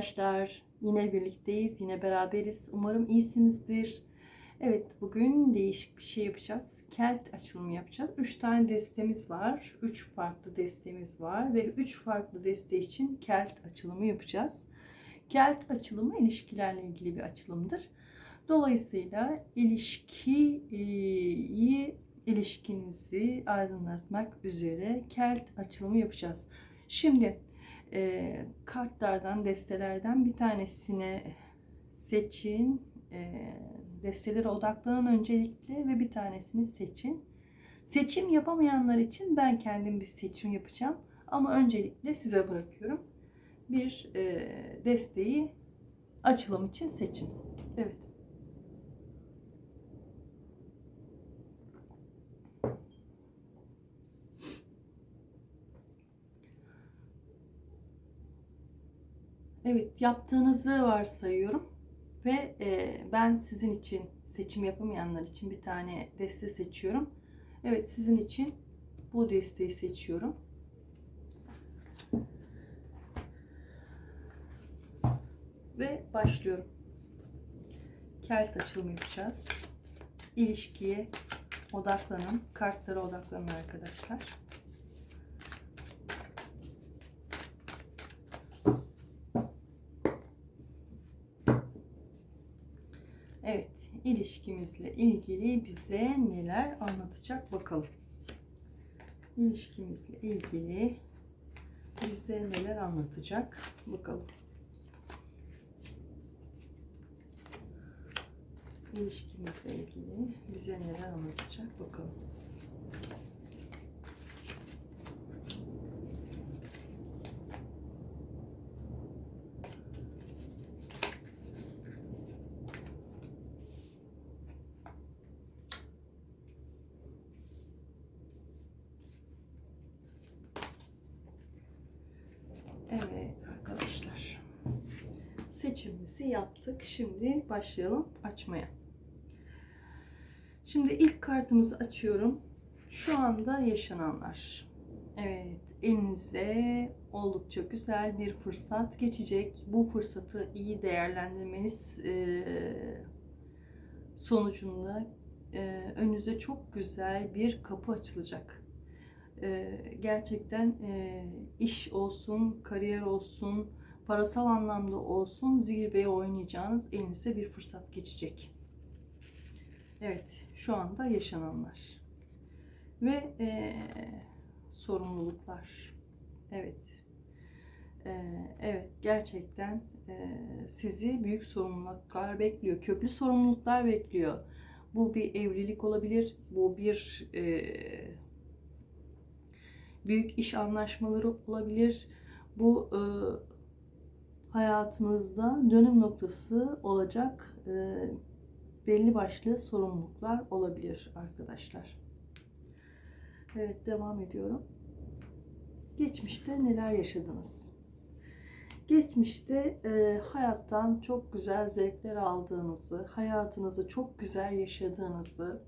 arkadaşlar. Yine birlikteyiz, yine beraberiz. Umarım iyisinizdir. Evet, bugün değişik bir şey yapacağız. Kelt açılımı yapacağız. 3 tane destemiz var. 3 farklı destemiz var ve 3 farklı deste için kelt açılımı yapacağız. Kelt açılımı ilişkilerle ilgili bir açılımdır. Dolayısıyla ilişkiyi, ilişkinizi aydınlatmak üzere kelt açılımı yapacağız. Şimdi e, kartlardan, destelerden bir tanesine seçin. E, destelere odaklanın öncelikle ve bir tanesini seçin. Seçim yapamayanlar için ben kendim bir seçim yapacağım. Ama öncelikle size bırakıyorum. Bir e, desteği açılım için seçin. Evet. Evet, yaptığınızı varsayıyorum ve e, ben sizin için seçim yapamayanlar için bir tane deste seçiyorum. Evet, sizin için bu desteği seçiyorum. Ve başlıyorum. Kelt açılımı yapacağız. İlişkiye odaklanın. Kartlara odaklanın arkadaşlar. Evet, ilişkimizle ilgili bize neler anlatacak bakalım. İlişkimizle ilgili bize neler anlatacak bakalım. İlişkimizle ilgili bize neler anlatacak bakalım. Evet arkadaşlar. Seçimimizi yaptık. Şimdi başlayalım açmaya. Şimdi ilk kartımızı açıyorum. Şu anda yaşananlar. Evet, elinize oldukça güzel bir fırsat geçecek. Bu fırsatı iyi değerlendirmeniz e, sonucunda e, önünüze çok güzel bir kapı açılacak. E, gerçekten iş olsun, kariyer olsun, parasal anlamda olsun zirveye oynayacağınız elinize bir fırsat geçecek. Evet, şu anda yaşananlar ve e, sorumluluklar. Evet, e, evet gerçekten e, sizi büyük sorumluluklar bekliyor, köklü sorumluluklar bekliyor. Bu bir evlilik olabilir, bu bir e, büyük iş anlaşmaları olabilir. Bu e, hayatınızda dönüm noktası olacak e, belli başlı sorumluluklar olabilir arkadaşlar. Evet devam ediyorum. Geçmişte neler yaşadınız? Geçmişte e, hayattan çok güzel zevkler aldığınızı, hayatınızı çok güzel yaşadığınızı,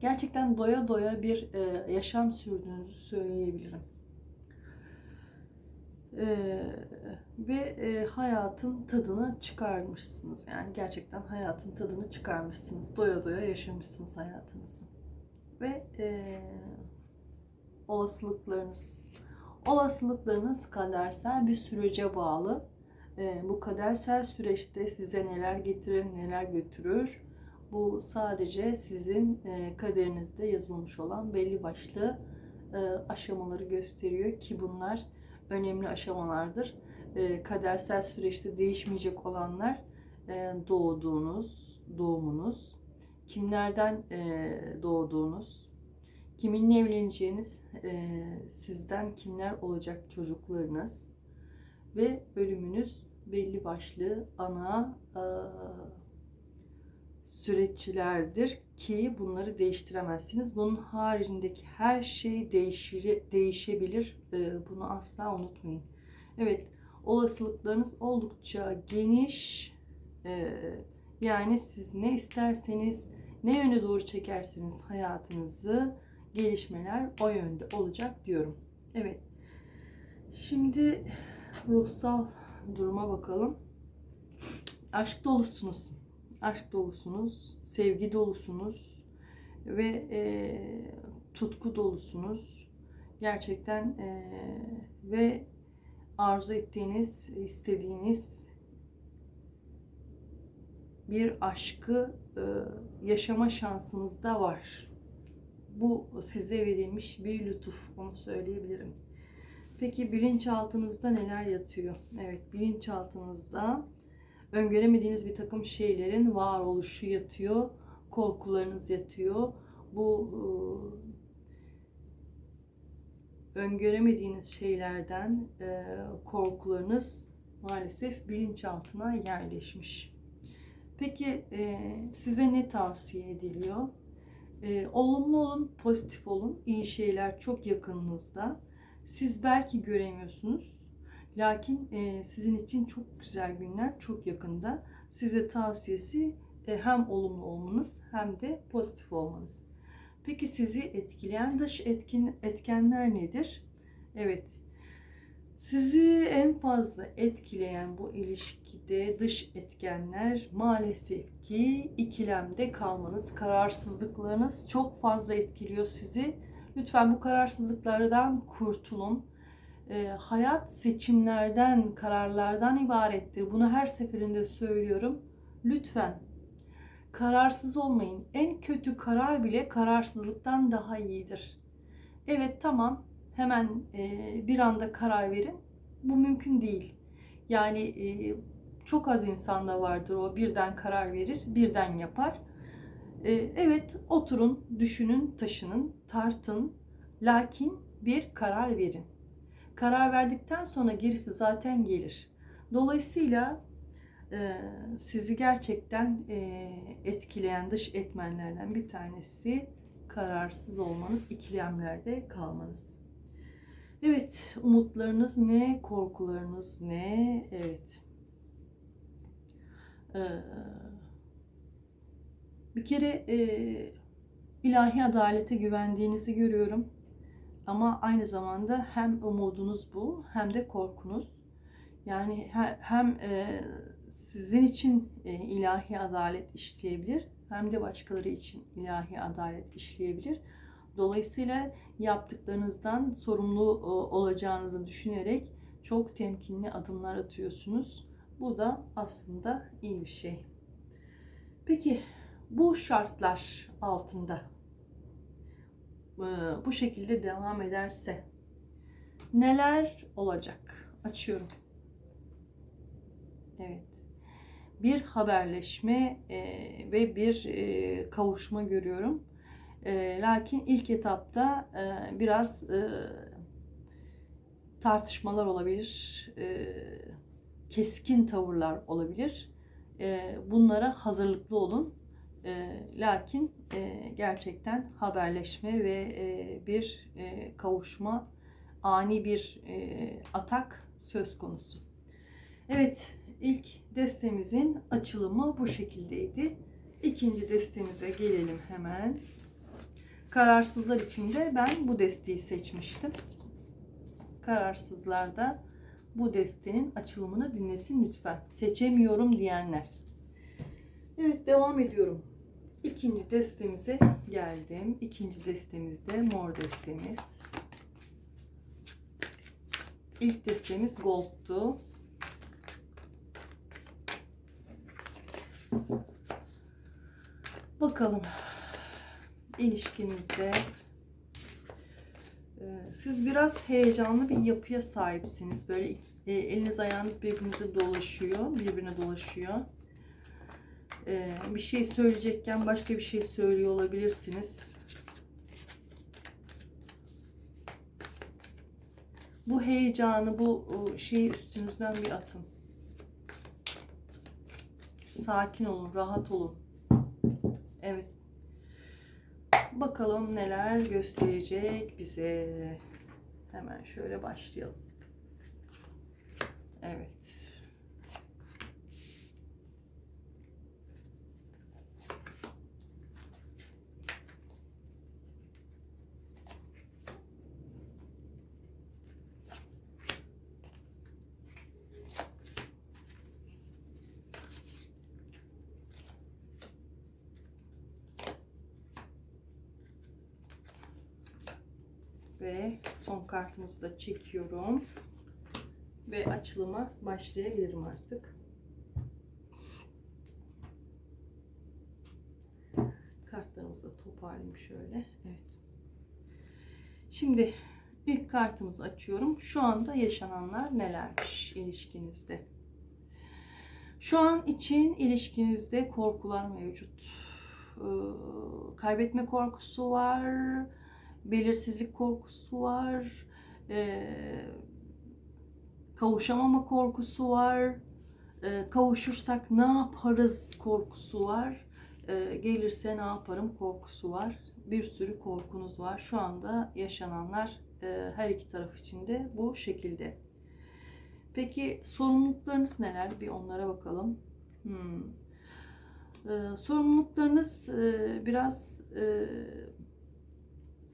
gerçekten doya doya bir e, yaşam sürdüğünüzü söyleyebilirim. E, ve e, hayatın tadını çıkarmışsınız. Yani gerçekten hayatın tadını çıkarmışsınız. Doya doya yaşamışsınız hayatınızı. Ve e, olasılıklarınız olasılıklarınız kadersel bir sürece bağlı. E, bu kadersel süreçte size neler getirir, neler götürür bu sadece sizin e, kaderinizde yazılmış olan belli başlı e, aşamaları gösteriyor ki bunlar önemli aşamalardır. E, kadersel süreçte değişmeyecek olanlar doğduğunuz, doğumunuz, kimlerden doğduğunuz, kiminle evleneceğiniz, sizden kimler olacak çocuklarınız? Ve ölümünüz belli başlı ana süreççilerdir ki bunları değiştiremezsiniz. Bunun haricindeki her şey değişir, değişebilir. Ee, bunu asla unutmayın. Evet, olasılıklarınız oldukça geniş. Ee, yani siz ne isterseniz, ne yöne doğru çekerseniz hayatınızı gelişmeler o yönde olacak diyorum. Evet. Şimdi ruhsal duruma bakalım. aşk dolusunuz. Aşk dolusunuz, sevgi dolusunuz ve e, tutku dolusunuz. Gerçekten e, ve arzu ettiğiniz, istediğiniz bir aşkı e, yaşama şansınız da var. Bu size verilmiş bir lütuf, onu söyleyebilirim. Peki bilinçaltınızda neler yatıyor? Evet, bilinçaltınızda öngöremediğiniz bir takım şeylerin varoluşu yatıyor, korkularınız yatıyor. Bu e, öngöremediğiniz şeylerden e, korkularınız maalesef bilinçaltına yerleşmiş. Peki e, size ne tavsiye ediliyor? Olumlu olun, pozitif olun. İyi şeyler çok yakınınızda. Siz belki göremiyorsunuz. Lakin e, sizin için çok güzel günler çok yakında. Size tavsiyesi e, hem olumlu olmanız hem de pozitif olmanız. Peki sizi etkileyen dış etkin, etkenler nedir? Evet, sizi en fazla etkileyen bu ilişkide dış etkenler maalesef ki ikilemde kalmanız, kararsızlıklarınız çok fazla etkiliyor sizi. Lütfen bu kararsızlıklardan kurtulun. E, hayat seçimlerden, kararlardan ibarettir. Bunu her seferinde söylüyorum. Lütfen kararsız olmayın. En kötü karar bile kararsızlıktan daha iyidir. Evet tamam hemen e, bir anda karar verin. Bu mümkün değil. Yani e, çok az insanda vardır o birden karar verir, birden yapar. E, evet oturun, düşünün, taşının, tartın. Lakin bir karar verin. Karar verdikten sonra gerisi zaten gelir. Dolayısıyla e, sizi gerçekten e, etkileyen dış etmenlerden bir tanesi kararsız olmanız, ikilemlerde kalmanız. Evet, umutlarınız ne, korkularınız ne? Evet. Ee, bir kere e, ilahi adalete güvendiğinizi görüyorum. Ama aynı zamanda hem umudunuz bu hem de korkunuz. Yani hem e, sizin için e, ilahi adalet işleyebilir hem de başkaları için ilahi adalet işleyebilir. Dolayısıyla yaptıklarınızdan sorumlu olacağınızı düşünerek çok temkinli adımlar atıyorsunuz. Bu da aslında iyi bir şey. Peki bu şartlar altında bu şekilde devam ederse neler olacak? Açıyorum. Evet. Bir haberleşme ve bir kavuşma görüyorum e, lakin ilk etapta e, biraz e, tartışmalar olabilir, e, keskin tavırlar olabilir. E, bunlara hazırlıklı olun. E, lakin e, gerçekten haberleşme ve e, bir e, kavuşma, ani bir e, atak söz konusu. Evet, ilk destemizin açılımı bu şekildeydi. İkinci destemize gelelim hemen. Kararsızlar için de ben bu desteği seçmiştim. Kararsızlarda bu destenin açılımını dinlesin lütfen. Seçemiyorum diyenler. Evet devam ediyorum. İkinci destemize geldim. İkinci destemizde mor destemiz. İlk destemiz gold'tu. Bakalım ilişkinizde e, siz biraz heyecanlı bir yapıya sahipsiniz. Böyle e, eliniz ayağınız birbirinize dolaşıyor, birbirine dolaşıyor. E, bir şey söyleyecekken başka bir şey söylüyor olabilirsiniz. Bu heyecanı, bu şeyi üstünüzden bir atın. Sakin olun, rahat olun. Evet, Bakalım neler gösterecek bize. Hemen şöyle başlayalım. Evet. Ve son kartımızı da çekiyorum. Ve açılıma başlayabilirim artık. Kartlarımızı da toparlayayım şöyle. Evet. Şimdi ilk kartımızı açıyorum. Şu anda yaşananlar nelermiş ilişkinizde? Şu an için ilişkinizde korkular mevcut. Ee, kaybetme korkusu var, belirsizlik korkusu var, ee, kavuşamama korkusu var, ee, kavuşursak ne yaparız korkusu var, ee, gelirse ne yaparım korkusu var. Bir sürü korkunuz var. Şu anda yaşananlar e, her iki taraf için de bu şekilde. Peki sorumluluklarınız neler? Bir onlara bakalım. Hmm. Ee, sorumluluklarınız e, biraz e,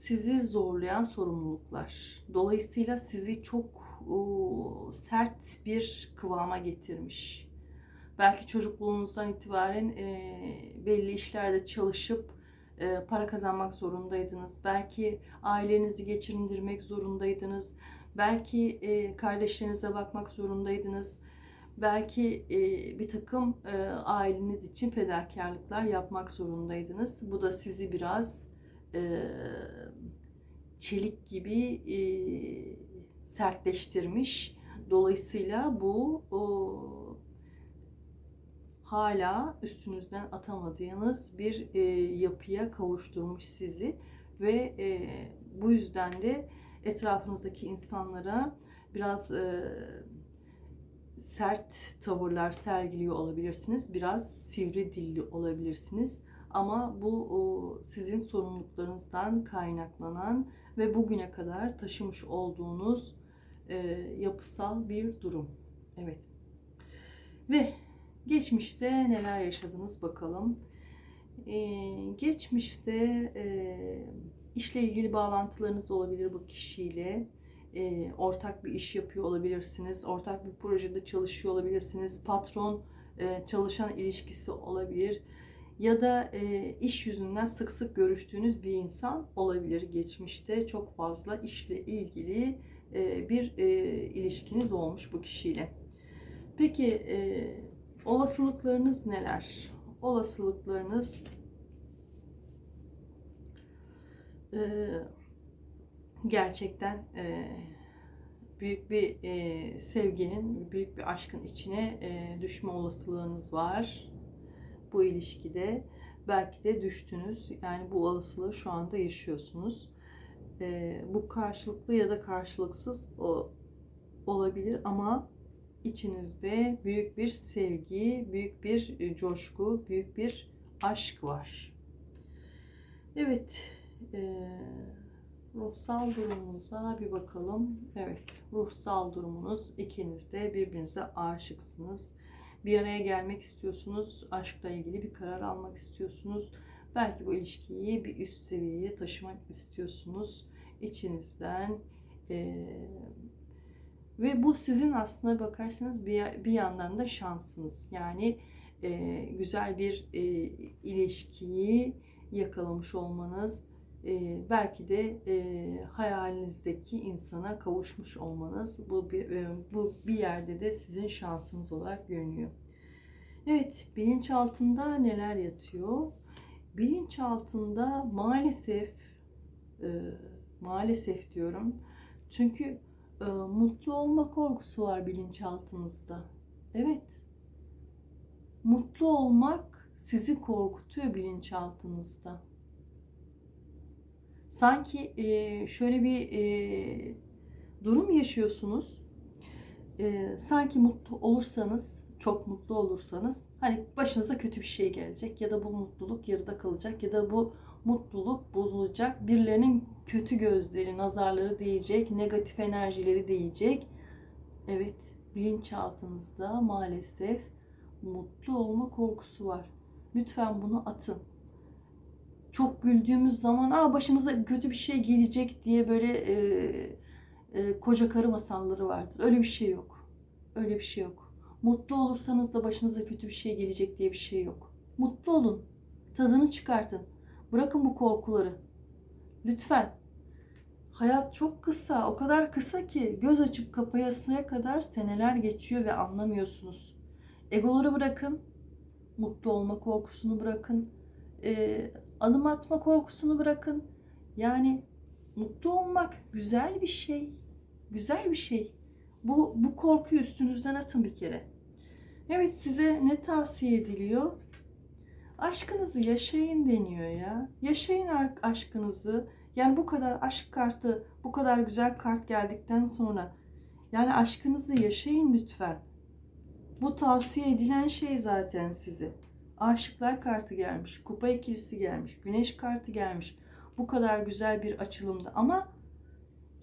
sizi zorlayan sorumluluklar. Dolayısıyla sizi çok o, sert bir kıvama getirmiş. Belki çocukluğunuzdan itibaren e, belli işlerde çalışıp e, para kazanmak zorundaydınız. Belki ailenizi geçindirmek zorundaydınız. Belki e, kardeşlerinize bakmak zorundaydınız. Belki e, bir takım e, aileniz için fedakarlıklar yapmak zorundaydınız. Bu da sizi biraz e, çelik gibi e, sertleştirmiş. Dolayısıyla bu o, hala üstünüzden atamadığınız bir e, yapıya kavuşturmuş sizi ve e, bu yüzden de etrafınızdaki insanlara biraz e, sert tavırlar sergiliyor olabilirsiniz. Biraz sivri dilli olabilirsiniz. Ama bu sizin sorumluluklarınızdan kaynaklanan ve bugüne kadar taşımış olduğunuz e, yapısal bir durum. Evet. Ve geçmişte neler yaşadınız bakalım. Ee, geçmişte e, işle ilgili bağlantılarınız olabilir bu kişiyle. E, ortak bir iş yapıyor olabilirsiniz. Ortak bir projede çalışıyor olabilirsiniz. Patron e, çalışan ilişkisi olabilir. Ya da e, iş yüzünden sık sık görüştüğünüz bir insan olabilir geçmişte. Çok fazla işle ilgili e, bir e, ilişkiniz olmuş bu kişiyle. Peki e, olasılıklarınız neler? Olasılıklarınız e, gerçekten e, büyük bir e, sevginin, büyük bir aşkın içine e, düşme olasılığınız var bu ilişkide. Belki de düştünüz. Yani bu olasılığı şu anda yaşıyorsunuz. E, bu karşılıklı ya da karşılıksız o olabilir ama içinizde büyük bir sevgi, büyük bir e, coşku, büyük bir aşk var. Evet, e, ruhsal durumunuza bir bakalım. Evet, ruhsal durumunuz ikiniz de birbirinize aşıksınız. Bir araya gelmek istiyorsunuz, aşkla ilgili bir karar almak istiyorsunuz. Belki bu ilişkiyi bir üst seviyeye taşımak istiyorsunuz. İçinizden e, ve bu sizin aslında bakarsanız bir, bir yandan da şansınız. Yani e, güzel bir e, ilişkiyi yakalamış olmanız, e, belki de e, hayalinizdeki insana kavuşmuş olmanız bu bir, e, bu bir yerde de sizin şansınız olarak görünüyor. Evet, bilinçaltında neler yatıyor? Bilinçaltında maalesef e, maalesef diyorum. Çünkü e, mutlu olma korkusu var bilinçaltınızda. Evet. Mutlu olmak sizi korkutuyor bilinçaltınızda. Sanki e, şöyle bir e, durum yaşıyorsunuz. E, sanki mutlu olursanız, çok mutlu olursanız hani başınıza kötü bir şey gelecek ya da bu mutluluk yarıda kalacak ya da bu mutluluk bozulacak. Birilerinin kötü gözleri, nazarları değecek, negatif enerjileri değecek. Evet, bilinçaltınızda maalesef mutlu olma korkusu var. Lütfen bunu atın. Çok güldüğümüz zaman Aa, başımıza kötü bir şey gelecek diye böyle e, e, koca karı masalları vardır. Öyle bir şey yok. Öyle bir şey yok. Mutlu olursanız da başınıza kötü bir şey gelecek diye bir şey yok. Mutlu olun. Tadını çıkartın. Bırakın bu korkuları. Lütfen. Hayat çok kısa, o kadar kısa ki göz açıp kapayasıya kadar seneler geçiyor ve anlamıyorsunuz. Egoları bırakın, mutlu olma korkusunu bırakın, e, adım atma korkusunu bırakın. Yani mutlu olmak güzel bir şey, güzel bir şey. Bu, bu korkuyu üstünüzden atın bir kere. Evet size ne tavsiye ediliyor? Aşkınızı yaşayın deniyor ya. Yaşayın aşkınızı. Yani bu kadar aşk kartı, bu kadar güzel kart geldikten sonra yani aşkınızı yaşayın lütfen. Bu tavsiye edilen şey zaten size. Aşıklar kartı gelmiş, kupa ikilisi gelmiş, güneş kartı gelmiş. Bu kadar güzel bir açılımda ama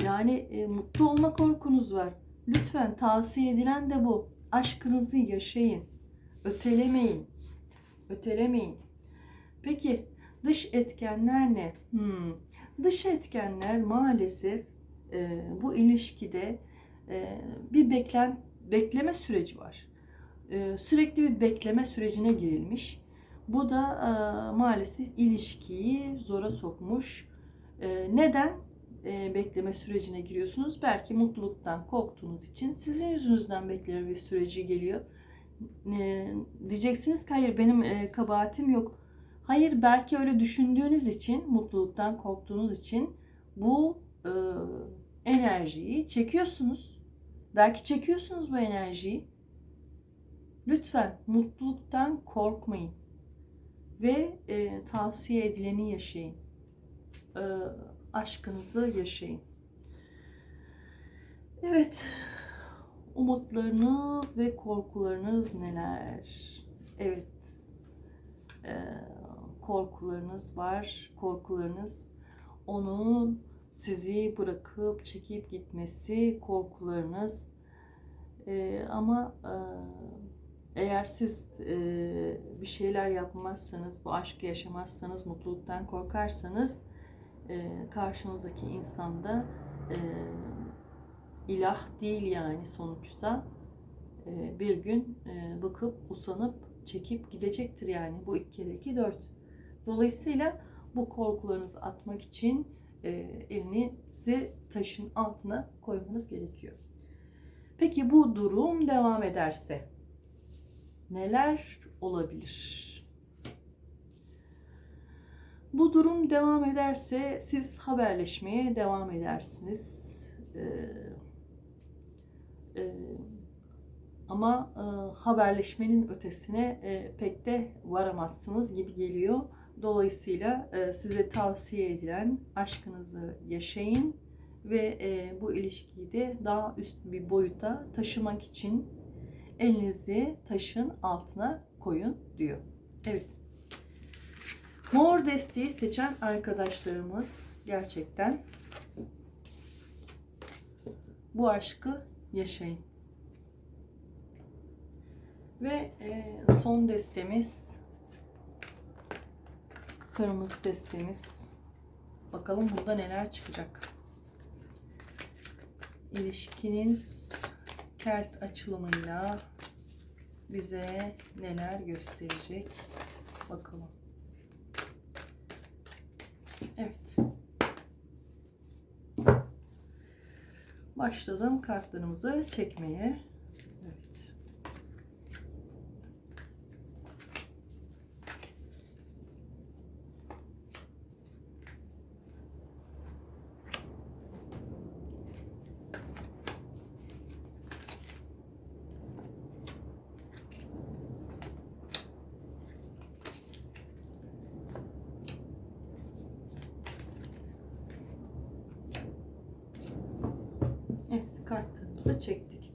yani e, mutlu olma korkunuz var. Lütfen tavsiye edilen de bu. Aşkınızı yaşayın. Ötelemeyin. Ötelemeyin. Peki dış etkenler ne? Hmm. Dış etkenler maalesef e, bu ilişkide e, bir beklen bekleme süreci var. E, sürekli bir bekleme sürecine girilmiş. Bu da e, maalesef ilişkiyi zora sokmuş. E, neden bekleme sürecine giriyorsunuz? Belki mutluluktan korktuğunuz için sizin yüzünüzden bekleme bir süreci geliyor. Diyeceksiniz ki hayır benim kabahatim yok. Hayır belki öyle düşündüğünüz için, mutluluktan korktuğunuz için bu enerjiyi çekiyorsunuz. Belki çekiyorsunuz bu enerjiyi. Lütfen mutluluktan korkmayın ve e, tavsiye edileni yaşayın. E, aşkınızı yaşayın. Evet, umutlarınız ve korkularınız neler? Evet, e, korkularınız var. Korkularınız onun sizi bırakıp çekip gitmesi korkularınız. E, ama e, eğer siz e, bir şeyler yapmazsanız, bu aşkı yaşamazsanız, mutluluktan korkarsanız e, karşınızdaki insanda e, ilah değil yani sonuçta e, bir gün e, bakıp usanıp çekip gidecektir yani bu iki kere iki dört. Dolayısıyla bu korkularınızı atmak için e, elinizi taşın altına koymanız gerekiyor. Peki bu durum devam ederse neler olabilir? Bu durum devam ederse siz haberleşmeye devam edersiniz. Ee, e, ama e, haberleşmenin ötesine e, pek de varamazsınız gibi geliyor. Dolayısıyla e, size tavsiye edilen aşkınızı yaşayın ve e, bu ilişkiyi de daha üst bir boyuta taşımak için elinizi taşın altına koyun diyor. Evet. Mor desteği seçen arkadaşlarımız gerçekten bu aşkı yaşayın. Ve e, son destemiz kırmızı destemiz. Bakalım burada neler çıkacak. İlişkiniz kelt açılımıyla bize neler gösterecek bakalım. Evet. Başladım kartlarımızı çekmeye. Evet. Evet, çektik.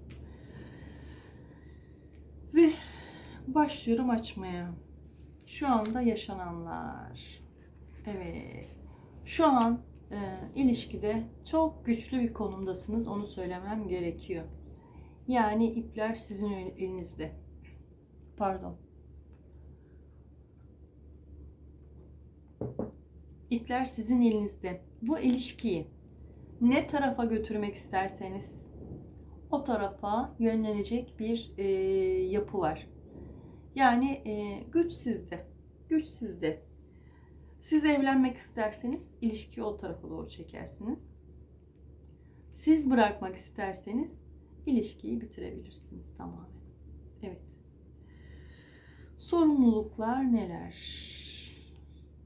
Ve başlıyorum açmaya. Şu anda yaşananlar. Evet. Şu an e, ilişkide çok güçlü bir konumdasınız. Onu söylemem gerekiyor. Yani ipler sizin elinizde. Pardon. İpler sizin elinizde. Bu ilişkiyi ne tarafa götürmek isterseniz o tarafa yönlenecek bir e, yapı var. Yani e, güç sizde. Güç sizde. Siz evlenmek isterseniz ilişkiyi o tarafa doğru çekersiniz. Siz bırakmak isterseniz ilişkiyi bitirebilirsiniz tamamen. Evet. Sorumluluklar neler?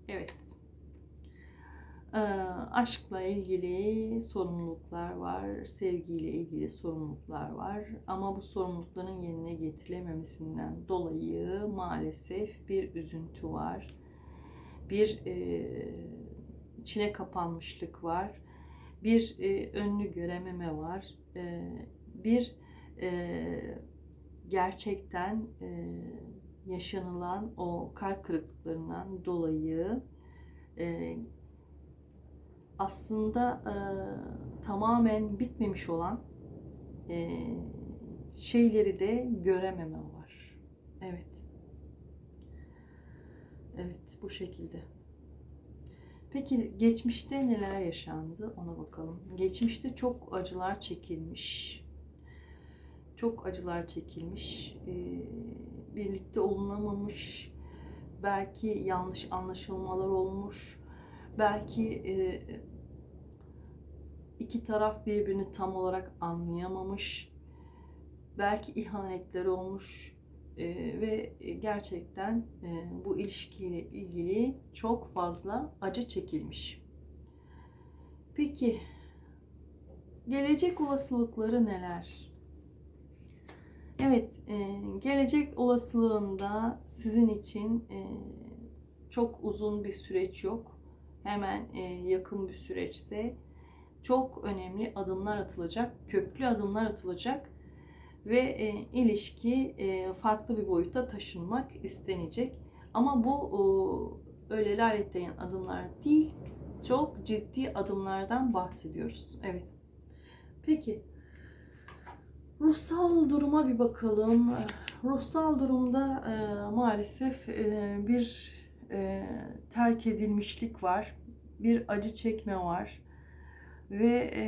Evet. Ee, aşkla ilgili sorumluluklar var, sevgiyle ilgili sorumluluklar var. Ama bu sorumlulukların yerine getirilememesinden dolayı maalesef bir üzüntü var, bir e, içine kapanmışlık var, bir e, önünü görememe var, e, bir e, gerçekten e, yaşanılan o kalp kırıklıklarından dolayı e, aslında e, tamamen bitmemiş olan e, şeyleri de görememe var. Evet. Evet bu şekilde. Peki geçmişte neler yaşandı ona bakalım. Geçmişte çok acılar çekilmiş. Çok acılar çekilmiş. E, birlikte olunamamış. Belki yanlış anlaşılmalar olmuş belki e, iki taraf birbirini tam olarak anlayamamış, belki ihanetler olmuş e, ve gerçekten e, bu ilişkiyle ilgili çok fazla acı çekilmiş. Peki gelecek olasılıkları neler? Evet, gelecek olasılığında sizin için çok uzun bir süreç yok hemen e, yakın bir süreçte çok önemli adımlar atılacak, köklü adımlar atılacak ve e, ilişki e, farklı bir boyuta taşınmak istenecek. Ama bu öyle laletleyen adımlar değil, çok ciddi adımlardan bahsediyoruz. Evet. Peki, ruhsal duruma bir bakalım. Ruhsal durumda maalesef bir e, terk edilmişlik var, bir acı çekme var ve e,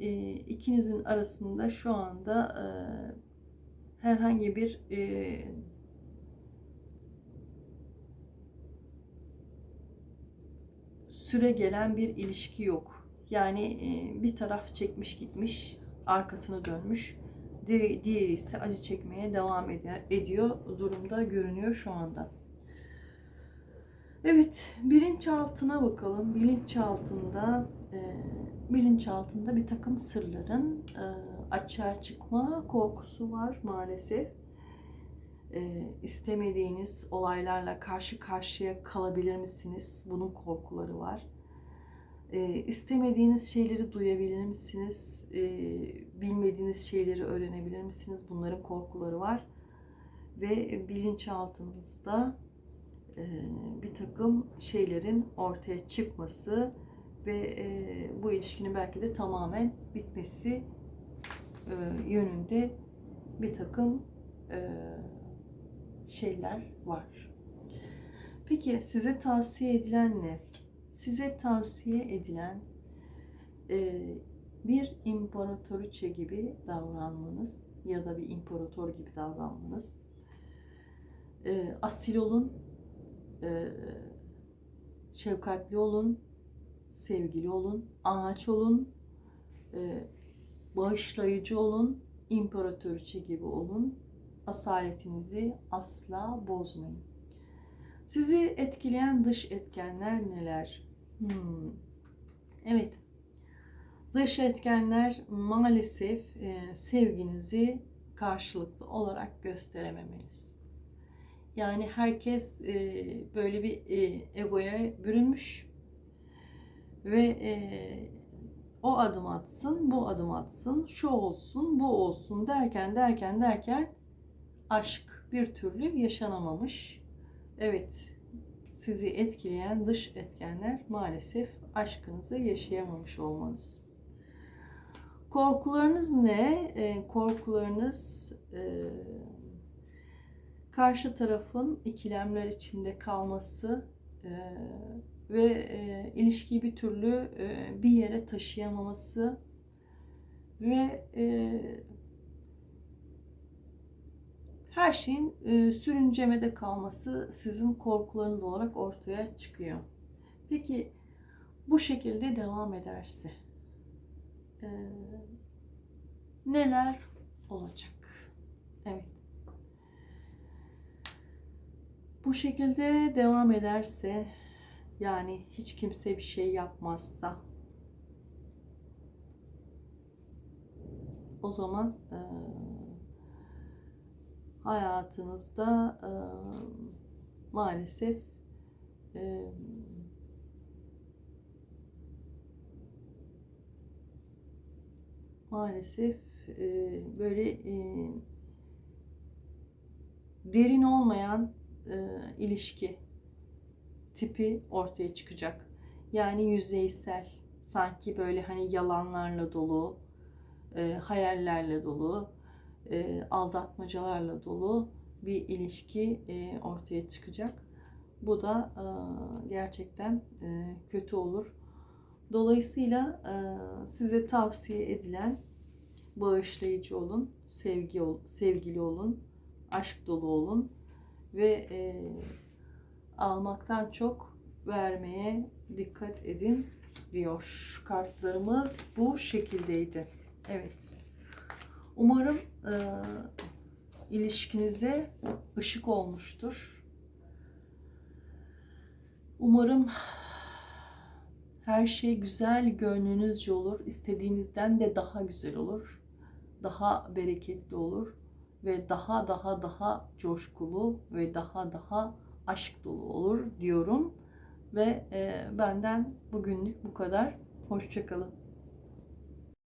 e, ikinizin arasında şu anda e, herhangi bir e, süre gelen bir ilişki yok. Yani e, bir taraf çekmiş gitmiş, arkasını dönmüş diğeri ise acı çekmeye devam ediyor durumda görünüyor şu anda. Evet, bilinçaltına bakalım. Bilinçaltında e, bilinçaltında bir takım sırların e, açığa çıkma korkusu var maalesef. E, istemediğiniz olaylarla karşı karşıya kalabilir misiniz? Bunun korkuları var. E, istemediğiniz şeyleri duyabilir misiniz? E, bilmediğiniz şeyleri öğrenebilir misiniz? Bunların korkuları var. Ve bilinçaltınızda e, bir takım şeylerin ortaya çıkması ve e, bu ilişkinin belki de tamamen bitmesi e, yönünde bir takım e, şeyler var. Peki size tavsiye edilen ne? Size tavsiye edilen e, bir imparatoriçe gibi davranmanız ya da bir imparator gibi davranmanız. E, asil olun, e, şefkatli olun, sevgili olun, anaç olun, e, bağışlayıcı olun, imparatoriçe gibi olun. Asaletinizi asla bozmayın. Sizi etkileyen dış etkenler neler? Hmm. Evet. Dış etkenler maalesef e, sevginizi karşılıklı olarak gösterememeniz. Yani herkes e, böyle bir e, egoya bürünmüş ve e, o adım atsın, bu adım atsın, şu olsun, bu olsun derken derken derken aşk bir türlü yaşanamamış Evet, sizi etkileyen dış etkenler maalesef aşkınızı yaşayamamış olmanız. Korkularınız ne? E, korkularınız e, karşı tarafın ikilemler içinde kalması e, ve e, ilişkiyi bir türlü bir yere taşıyamaması ve her şeyin e, sürüncemede kalması sizin korkularınız olarak ortaya çıkıyor. Peki bu şekilde devam ederse e, neler olacak? Evet. Bu şekilde devam ederse yani hiç kimse bir şey yapmazsa o zaman e, hayatınızda e, maalesef e, maalesef e, böyle e, derin olmayan e, ilişki tipi ortaya çıkacak. Yani yüzeysel, sanki böyle hani yalanlarla dolu, e, hayallerle dolu, e, aldatmacalarla dolu bir ilişki e, ortaya çıkacak. Bu da e, gerçekten e, kötü olur. Dolayısıyla e, size tavsiye edilen bağışlayıcı olun, sevgi ol, sevgili olun, aşk dolu olun ve e, almaktan çok vermeye dikkat edin diyor. Kartlarımız bu şekildeydi. Evet. Umarım e, ilişkinize ışık olmuştur. Umarım her şey güzel, gönlünüzce olur. İstediğinizden de daha güzel olur. Daha bereketli olur ve daha daha daha coşkulu ve daha daha aşk dolu olur diyorum. Ve e, benden bugünlük bu kadar. Hoşçakalın.